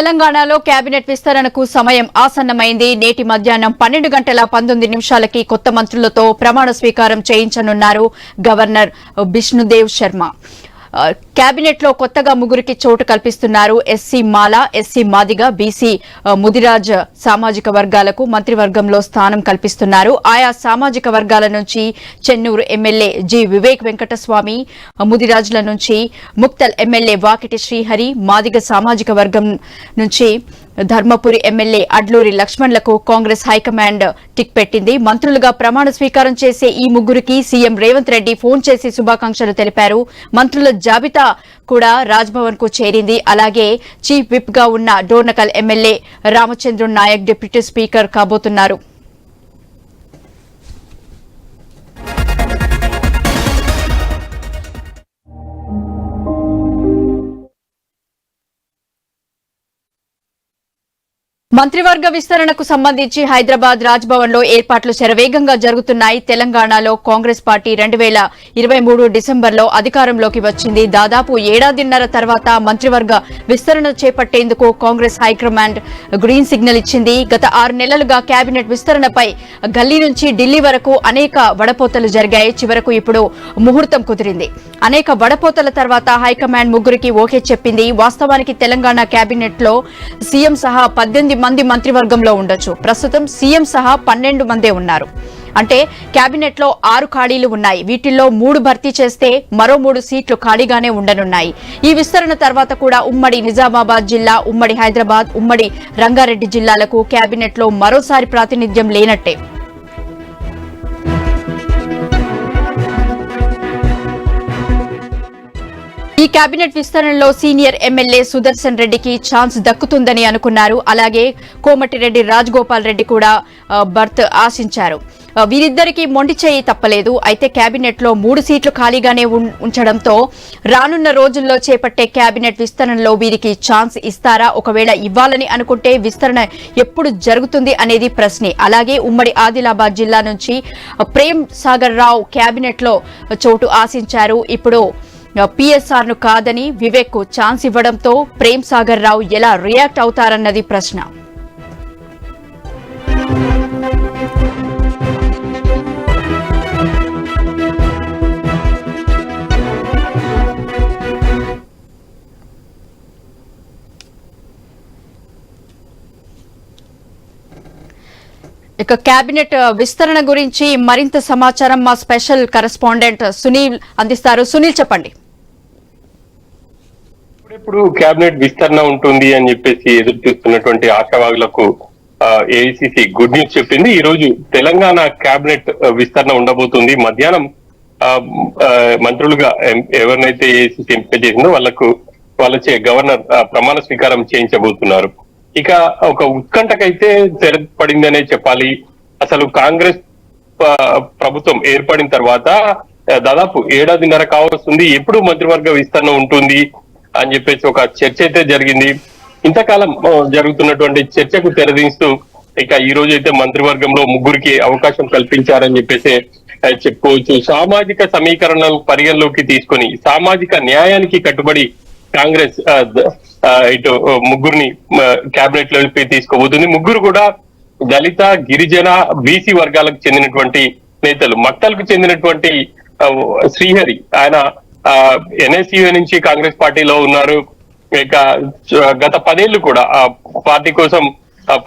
తెలంగాణలో కేబినెట్ విస్తరణకు సమయం ఆసన్నమైంది. నేటి మధ్యాహ్నం పన్నెండు గంటల పంతొమ్మిది నిమిషాలకి కొత్త మంత్రులతో ప్రమాణ స్వీకారం చేయించనున్నారు గవర్నర్ బిష్ణుదేవ్ శర్మ. క్యాబినెట్లో కొత్తగా ముగ్గురికి చోటు కల్పిస్తున్నారు SC Mala SC Madiga BC Mudiraj సామాజిక వర్గాలకు మంత్రివర్గంలో స్థానం కల్పిస్తున్నారు. ఆయా సామాజిక వర్గాల నుంచి చెన్నూరు ఎమ్మెల్యే జి. వివేక్ వెంకటస్వామి ముదిరాజుల నుంచి ముక్తల్ ఎమ్మెల్యే వాకిటి శ్రీహరి మాదిగ సామాజిక వర్గం నుంచి ధర్మపురి ఎమ్మెల్యే అడ్లూరి లక్ష్మణ్లకు కాంగ్రెస్ హైకమాండ్ టిక్ పెట్టింది. మంత్రులుగా ప్రమాణ స్వీకారం చేసే ఈ ముగ్గురికి సీఎం రేవంత్ రెడ్డి ఫోన్ చేసి శుభాకాంక్షలు తెలిపారు. మంత్రుల జాబితా కూడా రాజ్భవన్కు చేరింది. అలాగే చీఫ్ విప్గా ఉన్న Dornakal MLA Ramachandra Naik deputy speaker కాబోతున్నారు. మంత్రివర్గ విస్తరణకు సంబంధించి హైదరాబాద్ రాజ్భవన్లో ఏర్పాట్లు శరవేగంగా జరుగుతున్నాయి. తెలంగాణలో కాంగ్రెస్ పార్టీ రెండు వేల ఇరవై మూడు డిసెంబర్లో అధికారంలోకి వచ్చింది. దాదాపు ఏడాదిన్నర తర్వాత మంత్రివర్గ విస్తరణ చేపట్టేందుకు కాంగ్రెస్ హైకమాండ్ గ్రీన్ సిగ్నల్ ఇచ్చింది. గత ఆరు నెలలుగా కేబినెట్ విస్తరణపై గల్లీ నుంచి ఢిల్లీ వరకు అనేక వడపోతలు జరిగాయి. చివరకు ఇప్పుడు ముహూర్తం కుదిరింది. అనేక వడపోతల తర్వాత హైకమాండ్ ముగ్గురికి ఓకే చెప్పింది. వాస్తవానికి తెలంగాణ కేబినెట్లో సీఎం సహా పద్దెనిమిది మంది మంత్రివర్గంలో ఉండొచ్చు. ప్రస్తుతం సీఎం సహా పన్నెండు మందే ఉన్నారు. అంటే కేబినెట్లో ఆరు ఖాళీలు ఉన్నాయి. వీటిల్లో మూడు భర్తీ చేస్తే మరో మూడు సీట్లు ఖాళీగానే ఉండనున్నాయి. ఈ విస్తరణ తర్వాత కూడా ఉమ్మడి నిజామాబాద్ జిల్లా ఉమ్మడి హైదరాబాద్ ఉమ్మడి రంగారెడ్డి జిల్లాలకు కేబినెట్లో మరోసారి ప్రాతినిధ్యం లేనట్టే. ఈ కేబినెట్ విస్తరణలో సీనియర్ ఎమ్మెల్యే సుదర్శన్ రెడ్డికి ఛాన్స్ దక్కుతుందని అనుకున్నారు. అలాగే కోమటిరెడ్డి రాజగోపాల్ రెడ్డి కూడా బర్త్ ఆశించారు. వీరిద్దరికీ మొండి చేయి తప్పలేదు. అయితే కేబినెట్లో మూడు సీట్లు ఖాళీగానే ఉం- ఉంచడంతో రానున్న రోజుల్లో చేపట్టే కేబినెట్ విస్తరణలో వీరికి ఛాన్స్ ఇస్తారా? ఒకవేళ ఇవ్వాలని అనుకుంటే విస్తరణ ఎప్పుడు జరుగుతుంది అనేది ప్రశ్నే. అలాగే ఉమ్మడి ఆదిలాబాద్ జిల్లా నుంచి ప్రేమ్ సాగర్ రావు కేబినెట్లో చోటు ఆశించారు. ఇప్పుడు పిఎస్ఆర్ను కాదని వివేక్కు ఛాన్స్ ఇవ్వడంతో ప్రేమ్ సాగర్ రావు ఎలా రియాక్ట్ అవుతారన్నది ప్రశ్న. ఇక కేబినెట్ విస్తరణ గురించి మరింత సమాచారం మా స్పెషల్ కరెస్పాండెంట్ సునీల్ అందిస్తారు. సునీల్ చెప్పండి. ఇప్పుడు కేబినెట్ విస్తరణ ఉంటుంది అని చెప్పేసి ఎదురు చూస్తున్నటువంటి ఆశావాగులకు ఏఐసిసి గుడ్ న్యూస్ చెప్పింది. ఈ రోజు తెలంగాణ కేబినెట్ విస్తరణ ఉండబోతుంది. మధ్యాహ్నం మంత్రులుగా ఎవరినైతే ఏఐసిసి ఎంపిక చేసిందో వాళ్ళకు వాళ్ళచే గవర్నర్ ప్రమాణ స్వీకారం చేయించబోతున్నారు. ఇక ఒక ఉత్కంఠకైతే తెరపడిందనే చెప్పాలి. అసలు కాంగ్రెస్ ప్రభుత్వం ఏర్పడిన తర్వాత దాదాపు ఏడాదిన్నర కావస్తుంది. ఎప్పుడు మంత్రివర్గ విస్తరణ ఉంటుంది అని చెప్పేసి ఒక చర్చ అయితే జరిగింది. ఇంతకాలం జరుగుతున్నటువంటి చర్చకు తెరదీస్తూ ఇక ఈ రోజు అయితే మంత్రివర్గంలో ముగ్గురికి అవకాశం కల్పించారని చెప్పేసి చెప్పుకోవచ్చు. సామాజిక సమీకరణలు పరిగణలోకి తీసుకొని సామాజిక న్యాయానికి కట్టుబడి కాంగ్రెస్ ఇటు ముగ్గురిని కేబినెట్లోకి తీసుకోబోతుంది. ముగ్గురు కూడా దళిత గిరిజన బీసీ వర్గాలకు చెందినటువంటి నేతలు. మక్తలకు చెందినటువంటి శ్రీహరి. ఆయన ఎన్ఎస్యు నుంచి కాంగ్రెస్ పార్టీలో ఉన్నారు. ఇక గత పదేళ్ళు కూడా ఆ పార్టీ కోసం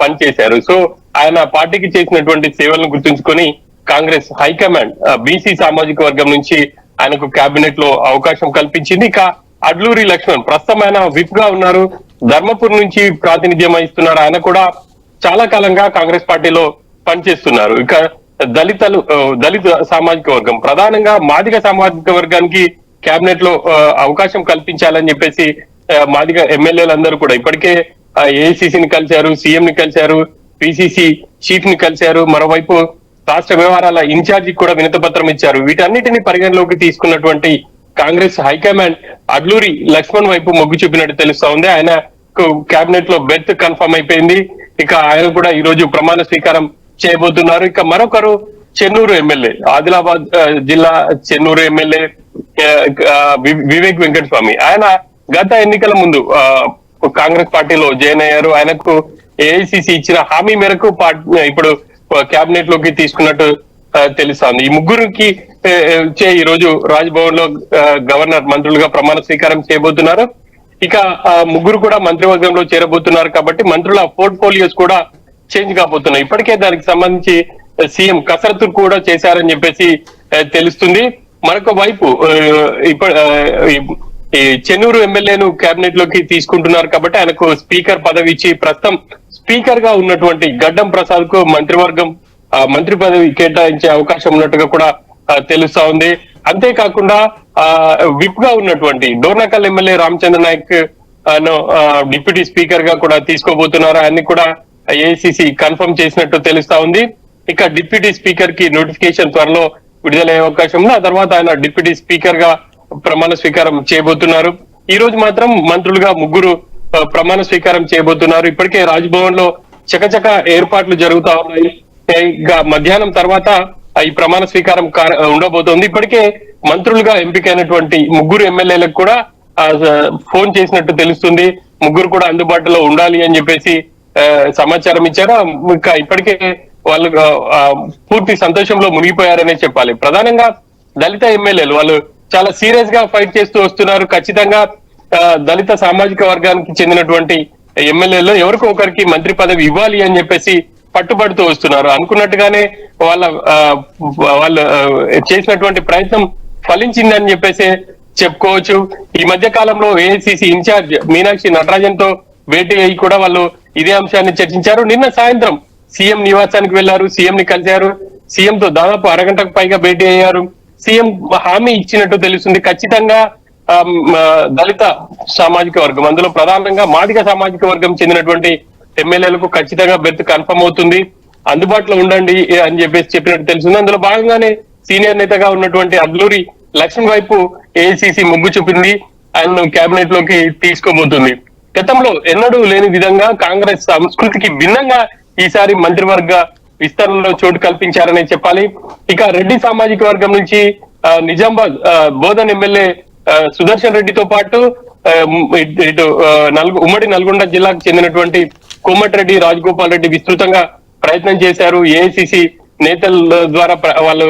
పనిచేశారు. సో ఆయన పార్టీకి చేసినటువంటి సేవలను గుర్తుంచుకొని కాంగ్రెస్ హైకమాండ్ బీసీ సామాజిక వర్గం నుంచి ఆయనకు కేబినెట్లో అవకాశం కల్పించింది. ఇక అడ్లూరి లక్ష్మణ్ ప్రస్తుతం ఆయన విప్గా ఉన్నారు. ధర్మపుర్ నుంచి ప్రాతినిధ్యం వహిస్తున్నారు. ఆయన కూడా చాలా కాలంగా కాంగ్రెస్ పార్టీలో పనిచేస్తున్నారు. ఇక దళితలు దళిత సామాజిక వర్గం ప్రధానంగా మాదిగ సామాజిక వర్గానికి కేబినెట్లో అవకాశం కల్పించాలని చెప్పేసి ఆ, మాదిగ ఎమ్మెల్యేలందరూ కూడా ఇప్పటికే ఏఐసిసిని కలిశారు సీఎం ని కలిశారు పిసిసి చీఫ్ని కలిశారు మరోవైపు రాష్ట్ర వ్యవహారాల ఇన్ఛార్జి కూడా వినతపత్రం ఇచ్చారు. వీటన్నిటిని పరిగణలోకి తీసుకున్నటువంటి కాంగ్రెస్ హైకమాండ్ అడ్లూరి లక్ష్మణ్ వైపు మొగ్గు చూపినట్టు తెలుస్తా ఉంది ఆయన కేబినెట్లో బెర్త్ కన్ఫర్మ్ అయిపోయింది. ఇక ఆయన కూడా ఈ రోజు ప్రమాణ స్వీకారం చేయబోతున్నారు. ఇక మరొకరు చెన్నూరు ఎమ్మెల్యే ఆదిలాబాద్ జిల్లా చెన్నూరు ఎమ్మెల్యే వివేక్ వెంకట స్వామి వివేక్ వెంకటస్వామి. ఆయన గత ఎన్నికల ముందు కాంగ్రెస్ పార్టీలో జాయిన్ అయ్యారు. ఆయనకు ఏఐసిసి ఇచ్చిన హామీ మేరకు పార్టీ ఇప్పుడు కేబినెట్లోకి తీసుకున్నట్టు తెలుస్తోంది. ఈ ముగ్గురికి చే ఈ రోజు రాజ్భవన్లో గవర్నర్ మంత్రులుగా ప్రమాణ స్వీకారం చేయబోతున్నారు. ఇక ముగ్గురు కూడా మంత్రివర్గంలో చేరబోతున్నారు కాబట్టి మంత్రుల పోర్ట్ఫోలియోస్ కూడా చేంజ్ కాబోతున్నాయి. ఇప్పటికే దానికి సంబంధించి సీఎం కసరత్తు కూడా చేశారని చెప్పేసి తెలుస్తుంది. మరొక వైపు ఇప్పుడు ఈ చెన్నూరు ఎమ్మెల్యేను కేబినెట్లోకి తీసుకుంటున్నారు కాబట్టి ఆయనకు స్పీకర్ పదవి ఇచ్చి ప్రస్తుతం స్పీకర్గా ఉన్నటువంటి గడ్డం ప్రసాద్కు మంత్రివర్గం ఆ, మంత్రి పదవి కేటాయించే అవకాశం ఉన్నట్టుగా కూడా తెలుస్తా ఉంది అంతేకాకుండా ఆ, విప్గా ఉన్నటువంటి డోర్నకల్ ఎమ్మెల్యే రామచంద్ర నాయక్ ఆ, డిప్యూటీ స్పీకర్గా కూడా తీసుకోబోతున్నారు అని కూడా ఏఐసిసి కన్ఫర్మ్ చేసినట్టు తెలుస్తా ఉంది ఇక డిప్యూటీ స్పీకర్కి నోటిఫికేషన్ త్వరలో విడుదలయ్యే అవకాశం ఉంది. ఆ తర్వాత ఆయన డిప్యూటీ స్పీకర్గా ప్రమాణ స్వీకారం చేయబోతున్నారు. ఈ రోజు మాత్రం మంత్రులుగా ముగ్గురు ప్రమాణ స్వీకారం చేయబోతున్నారు. ఇప్పటికే రాజ్భవన్లో చకచక ఏర్పాట్లు జరుగుతా ఉన్నాయి. ఇక మధ్యాహ్నం తర్వాత ఈ ప్రమాణ స్వీకారం ఉండబోతోంది. ఇప్పటికే మంత్రులుగా ఎంపికైనటువంటి ముగ్గురు ఎమ్మెల్యేలకు కూడా ఫోన్ చేసినట్టు తెలుస్తుంది. ముగ్గురు కూడా అందుబాటులో ఉండాలి అని చెప్పేసి సమాచారం ఇచ్చారు. ఇంకా ఇప్పటికే వాళ్ళు ఆ, పూర్తి సంతోషంలో మునిగిపోయారనే చెప్పాలి. ప్రధానంగా దళిత ఎమ్మెల్యేలు వాళ్ళు చాలా సీరియస్గా ఫైట్ చేస్తూ వస్తున్నారు. ఖచ్చితంగా ఆ, దళిత సామాజిక వర్గానికి చెందినటువంటి ఎమ్మెల్యేలు ఎవరికో ఒకరికి మంత్రి పదవి ఇవ్వాలి అని చెప్పేసి పట్టుబడుతూ వస్తున్నారు. అనుకున్నట్టుగానే వాళ్ళ వాళ్ళు చేసినటువంటి ప్రయత్నం ఫలించిందని చెప్పేసి చెప్పుకోవచ్చు. ఈ మధ్య కాలంలో ఏఐసిసి ఇన్ఛార్జ్ మీనాక్షి నటరాజన్తో భేటీ అయ్యి కూడా వాళ్ళు ఇదే అంశాన్ని చర్చించారు. నిన్న సాయంత్రం సీఎం నివాసానికి వెళ్ళారు సీఎం ని కలిశారు. సీఎం తో దాదాపు అరగంటకు పైగా భేటీ అయ్యారు. సీఎం హామీ ఇచ్చినట్టు తెలుస్తుంది. ఖచ్చితంగా ఆ, దళిత సామాజిక వర్గం అందులో ప్రధానంగా మాదిగ సామాజిక వర్గం చెందినటువంటి ఎమ్మెల్యేలకు ఖచ్చితంగా బెర్త్ కన్ఫర్మ్ అవుతుంది. అందుబాటులో ఉండండి అని చెప్పేసి చెప్పినట్టు తెలుస్తుంది. అందులో భాగంగానే సీనియర్ నేతగా ఉన్నటువంటి అల్లూరి లక్ష్మణ్ వైపు ఏఐసిసి మొగ్గు చూపింది. ఆయన కేబినెట్లోకి తీసుకోబోతుంది. గతంలో ఎన్నడూ లేని విధంగా కాంగ్రెస్ సంస్కృతికి భిన్నంగా ఈసారి మంత్రివర్గ విస్తరణలో చోటు కల్పించారనే చెప్పాలి. ఇక రెడ్డి సామాజిక వర్గం నుంచి నిజామాబాద్ బోధన్ ఎమ్మెల్యే సుదర్శన్ రెడ్డితో పాటు ఇటు- నల్గొ ఉమ్మడి నల్గొండ జిల్లాకు చెందినటువంటి కోమటిరెడ్డి రాజగోపాల్ రెడ్డి విస్తృతంగా ప్రయత్నం చేశారు. ఏఐసిసి నేతల ద్వారా వాళ్ళు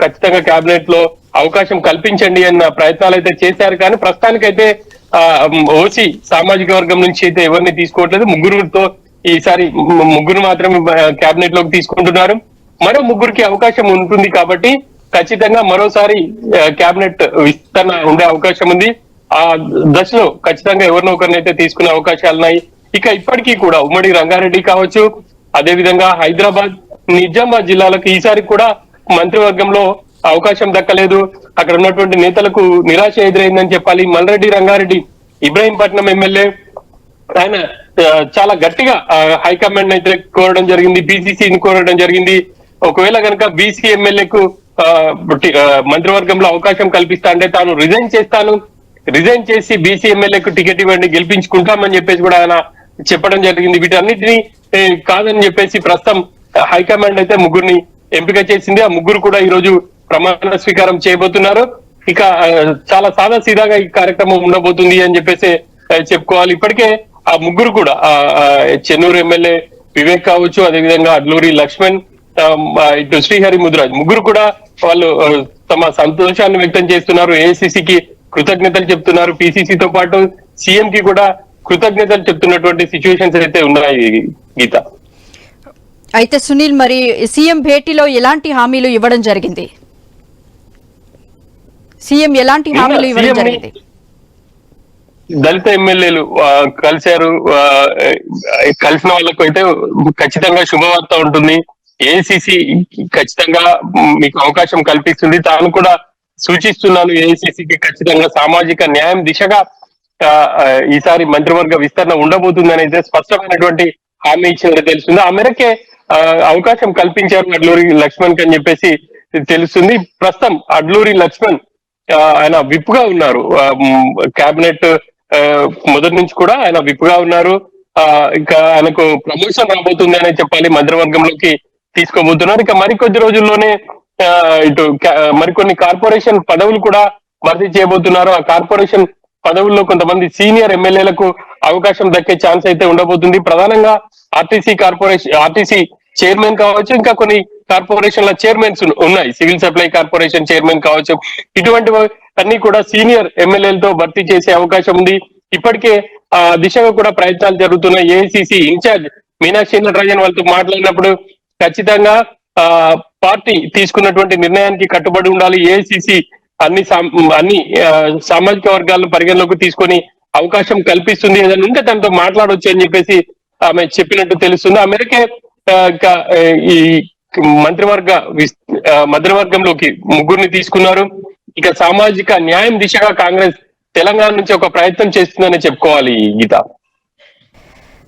ఖచ్చితంగా కేబినెట్లో అవకాశం కల్పించండి అన్న ప్రయత్నాలు అయితే చేశారు. కానీ ప్రస్తుతానికైతే ఆ, ఓసీ సామాజిక వర్గం నుంచి అయితే ఎవరిని తీసుకోవట్లేదు. ముగ్గురుతో ఈసారి ముగ్గురు మాత్రమే కేబినెట్లోకి తీసుకుంటున్నారు. మరో ముగ్గురికి అవకాశం ఉంటుంది కాబట్టి ఖచ్చితంగా మరోసారి కేబినెట్ విస్తరణ ఉండే అవకాశం ఉంది. ఆ దశలో ఖచ్చితంగా ఎవరినో ఒకరిని అయితే తీసుకునే అవకాశాలు ఉన్నాయి ఇక ఇప్పటికీ కూడా ఉమ్మడి రంగారెడ్డి కావచ్చు అదే విధంగా హైదరాబాద్ నిజామాబాద్ జిల్లాలకు ఈసారి కూడా మంత్రివర్గంలో అవకాశం దక్కలేదు. అక్కడ ఉన్నటువంటి నేతలకు నిరాశ ఎదురైందని చెప్పాలి. మల్రెడ్డి రంగారెడ్డి ఇబ్రహీంపట్నం ఎమ్మెల్యే. ఆయన చాలా గట్టిగా హైకమాండ్ అయితే కోరడం జరిగింది బీసీసీని కోరడం జరిగింది. ఒకవేళ కనుక బీసీ ఎమ్మెల్యేకు మంత్రివర్గంలో అవకాశం కల్పిస్తా అంటే తాను రిజైన్ చేస్తాను. రిజైన్ చేసి బీసీ ఎమ్మెల్యేకు టికెట్ ఇవ్వండి గెలిపించుకుంటామని చెప్పేసి కూడా ఆయన చెప్పడం జరిగింది. వీటన్నిటిని కాదని చెప్పేసి ప్రస్తుతం హైకమాండ్ అయితే ముగ్గురిని ఎంపిక చేసింది. ఆ ముగ్గురు కూడా ఈ రోజు ప్రమాణ స్వీకారం చేయబోతున్నారు. ఇక చాలా సాదా సీదాగా ఈ కార్యక్రమం ఉండబోతుంది అని చెప్పేసి చెప్పుకోవాలి. ఇప్పటికే ఆ ముగ్గురు కూడా ఆ, చెన్నూరు ఎమ్మెల్యే వివేక్ కావచ్చు అదేవిధంగా అడ్లూరి లక్ష్మణ్ ఇటు శ్రీహరి ముద్రాజ్ ముగ్గురు కూడా వాళ్ళు తమ సంతోషాన్ని వ్యక్తం చేస్తున్నారు. ఏఐసిసికి కృతజ్ఞతలు చెప్తున్నారు. పిసిసి తో పాటు సీఎం కి కూడా కృతజ్ఞతలు చెప్తున్నటువంటి సిచ్యువేషన్స్ అయితే ఉన్నాయి గీత. అయితే సునీల్ మరి సీఎం భేటీలో ఎలాంటి హామీలు ఇవ్వడం జరిగింది? సీఎం ఎలాంటి హామీలు ఇవ్వడం జరిగింది? దళిత ఎమ్మెల్యేలు కలిశారు కలిసిన వాళ్ళకు అయితే ఖచ్చితంగా శుభవార్త ఉంటుంది. ఏఐసిసి ఖచ్చితంగా మీకు అవకాశం కల్పిస్తుంది. తాను కూడా సూచిస్తున్నాను ఏఐసిసికి ఖచ్చితంగా సామాజిక న్యాయం దిశగా ఈసారి మంత్రివర్గ విస్తరణ ఉండబోతుందని అయితే స్పష్టమైనటువంటి హామీ ఇచ్చినట్టు తెలుస్తుంది. ఆ మేరకే ఆ, అవకాశం కల్పించారు అడ్లూరి లక్ష్మణ్ అని చెప్పేసి తెలుస్తుంది. ప్రస్తుతం అడ్లూరి లక్ష్మణ్ ఆయన విప్గా ఉన్నారు కేబినెట్ మొదటి నుంచి కూడా ఆయన విప్గా ఉన్నారు. ఆ, ఇంకా ఆయనకు ప్రమోషన్ రాబోతుంది అని చెప్పాలి మంత్రివర్గంలోకి తీసుకోబోతున్నారు. ఇక మరికొద్ది రోజుల్లోనే ఇటు మరికొన్ని కార్పొరేషన్ పదవులు కూడా భర్తీ చేయబోతున్నారు. ఆ కార్పొరేషన్ పదవుల్లో కొంతమంది సీనియర్ ఎమ్మెల్యేలకు అవకాశం దక్కే ఛాన్స్ అయితే ఉండబోతుంది. ప్రధానంగా ఆర్టీసీ కార్పొరేషన్ ఆర్టీసీ చైర్మన్ కావచ్చు ఇంకా కొన్ని కార్పొరేషన్ల చైర్మన్స్ ఉన్నాయి. సివిల్ సప్లై కార్పొరేషన్ చైర్మన్ కావచ్చు. ఇటువంటి అన్ని కూడా సీనియర్ ఎమ్మెల్యేలతో భర్తీ చేసే అవకాశం ఉంది. ఇప్పటికే ఆ దిశగా కూడా ప్రయత్నాలు జరుగుతున్నాయి. ఏఐసిసి ఇన్ఛార్జ్ మీనాక్షి నటరాజన్ వాళ్ళతో మాట్లాడినప్పుడు ఖచ్చితంగా ఆ పార్టీ తీసుకున్నటువంటి నిర్ణయానికి కట్టుబడి ఉండాలి. ఏఐసిసి అన్ని అన్ని సామాజిక వర్గాలను పరిగణలోకి తీసుకొని అవకాశం కల్పిస్తుంది ఏదైనా ఉంటే తనతో మాట్లాడొచ్చు అని చెప్పేసి ఆమె చెప్పినట్టు తెలుస్తుంది. ఆ మేరకే ఇంకా, ఈ మంత్రివర్గ మంత్రివర్గంలోకి ముగ్గురిని తీసుకున్నారు. ఇక సామాజిక న్యాయం దిశగా కాంగ్రెస్ తెలంగాణ నుంచి ఒక ప్రయత్నం చేస్తుందని చెప్పుకోవాలి గీత.